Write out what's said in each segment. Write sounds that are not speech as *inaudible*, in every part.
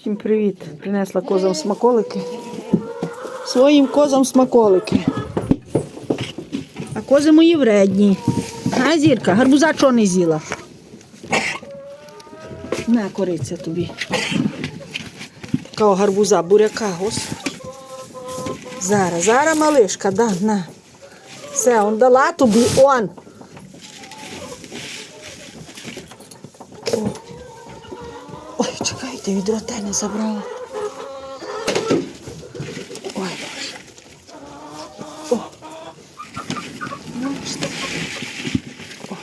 Всім привіт! Принесла козам смаколики. Своїм козам смаколики. А кози мої вредні. А, зірка, гарбуза чого не з'їла? На, кориця тобі. Такого гарбуза, буряка, господи. Зараз, зараз, малишка, да, на. Все, он дала тобі, он. О. Ой, чекайте, відро те не забрала. Ой. О. О.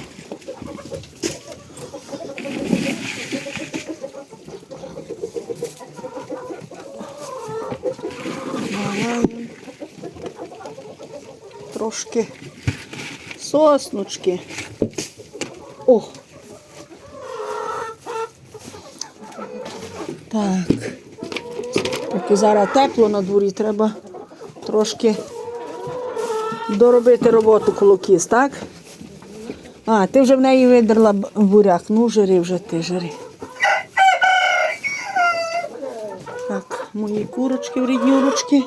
Давай. Трошки соснучки. О. Так. Поки зараз тепло на дворі, треба трошки доробити роботу колокіс, так? А, ти вже в неї видерла буряк. Ну, жири вже ти, жири. Так, мої курочки в ріднюрочки.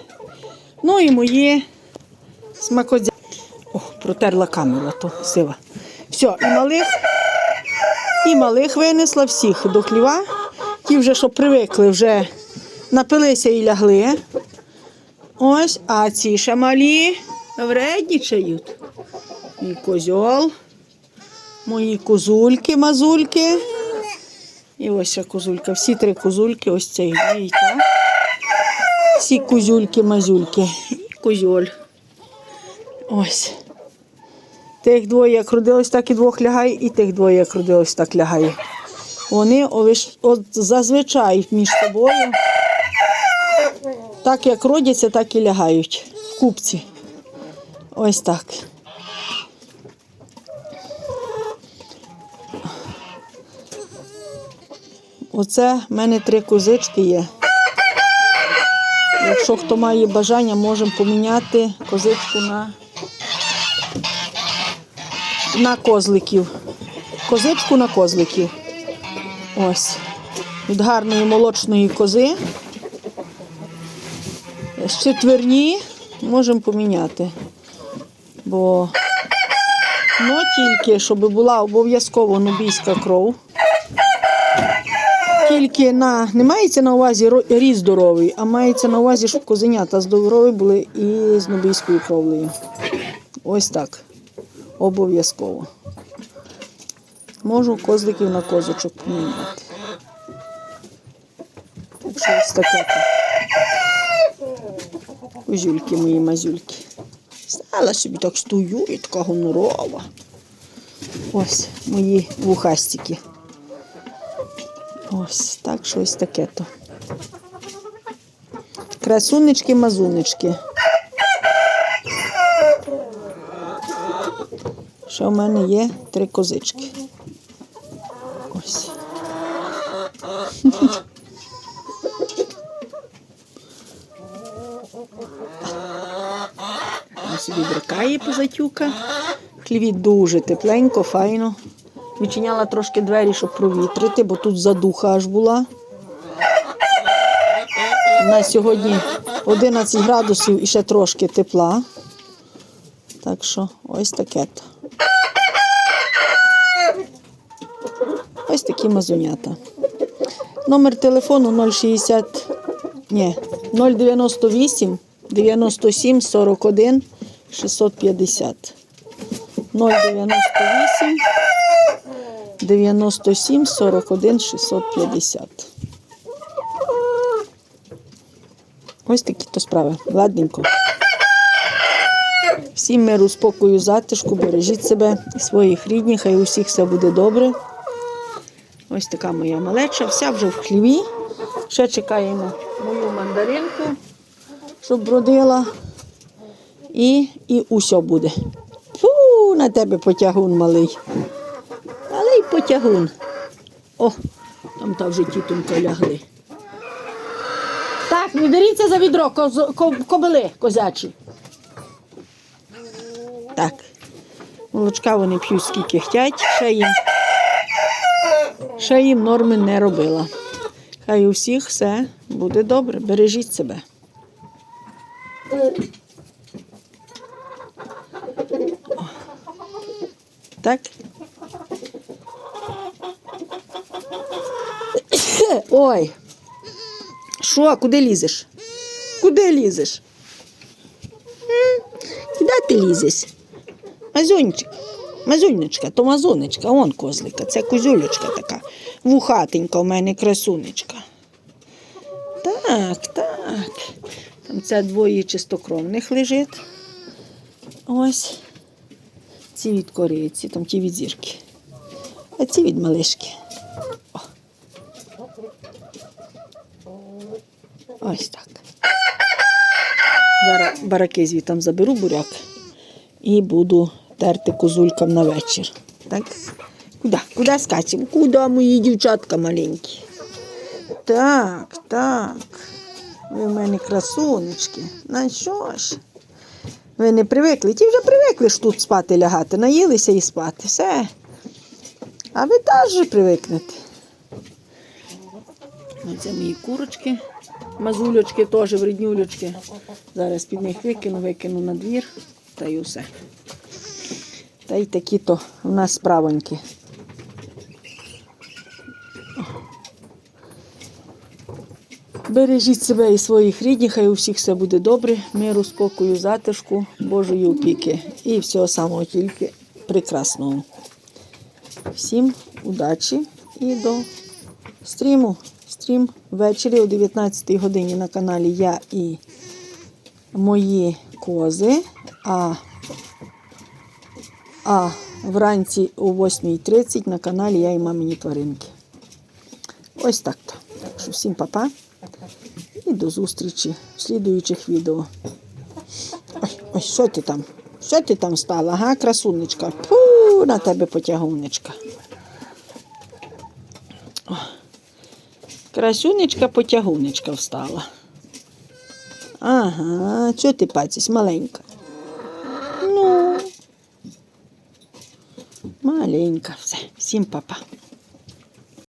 Ну і мої смакодзя. О, протерла камеру, то сива. Все, і малих, і малих винесла всіх до хліва. Ті вже, що привикли, вже напилися і лягли. Ось, а ці ще малі вреднічають. Мій козьол, мої козульки, мазульки. І ось ще козулька. Всі три козульки, ось цей так? Всі козюльки, мазюльки. І. Ось. Тих двоє як родилось, так і двох лягає, і тих двоє як родилось, так лягає. Вони зазвичай між собою, так як родяться, так і лягають в купці. Ось так. Оце в мене три козички є. Якщо хто має бажання, можемо поміняти козичку на, на козликів. Козичку на козликів. Ось. Від гарної молочної кози. З четверні можемо поміняти. Бо ну, тільки, щоб була обов'язково нубійська кров. Тільки на, не мається на увазі різ здоровий, а мається на увазі, щоб козенята здорові були і з нубійською кровлею. Ось так. Обов'язково. Можу козликів на козочок поміняти. Так що таке. Козюльки мої мазюльки. Стала собі так стою і така гонорова. Ось мої вухастики. Ось так щось таке то. Красунечки, мазунечки. Ще в мене є три козички. Собі брикає позатюка. В хліві дуже тепленько, файно. Відчиняла трошки двері, щоб провітрити, бо тут задуха аж була. У нас сьогодні 11 градусів і ще трошки тепла. Так що ось таке. Ось такі мазунята. Номер телефону 060, ні, 098 97 41 650. 098 97 41 650. Ось такі то справи. Ладненько. Всім миру, спокою, затишку, бережіть себе і своїх рідних, хай у всіх все буде добре. Ось така моя малеча, вся вже в хліві. Ще чекаємо мою мандаринку, щоб родила. І, і усе буде. Фу, на тебе потягун малий. Малий потягун. О, там та вже тітонька лягли. Так, не деріться за відро, коз, ко- кобили козячі. Так. Молочка вони п'ють скільки хтять, ще їм, ще їм норми не робила. Хай у всіх все буде добре. Бережіть себе. Так? *coughs* Ой. Що, куди лізеш? Куди лізеш? Куди ти лізеш? Мазунчик. Мазунечка, то мазунечка, он козлика, це козюлечка така. Вухатенька у мене красунечка. Так, так. Там це двоє чистокровних лежить. Ось. Ці від кориці, там ті від зірки. А ці від малишки. О. Ось так. Зараз бараки звітам заберу буряк і буду терти козулькам на вечір. Так? Куди? Куди скачемо? Куди мої дівчатка маленькі? Так, так. Ви в мене красунечки. На що ж? Ви не привикли. Ті вже привикли ж тут спати лягати, наїлися і спати. Все. А ви теж привикнете. Оце мої курочки, мазулечки теж вреднюлечки. Зараз під них викину, викину на двір та й усе. Та й такі то у нас справоньки. Бережіть себе і своїх рідних, хай у всіх все буде добре, миру, спокою, затишку, Божої опіки і всього самого тільки прекрасного. Всім удачі і до стріму. Стрім ввечері о 19 годині на каналі Я і мої кози. А, а вранці о 8.30 на каналі Я і мамині тваринки. Ось так то. Так що всім па-па і до зустрічі в слідуючих відео. Ой, ой, що ти там? Що ти там стала, га, красунечка? Фу, на тебе потягунечка. Красунечка потягунечка встала. Ага, що ти пацісь, маленька? Ну, маленька все. Всім па-па.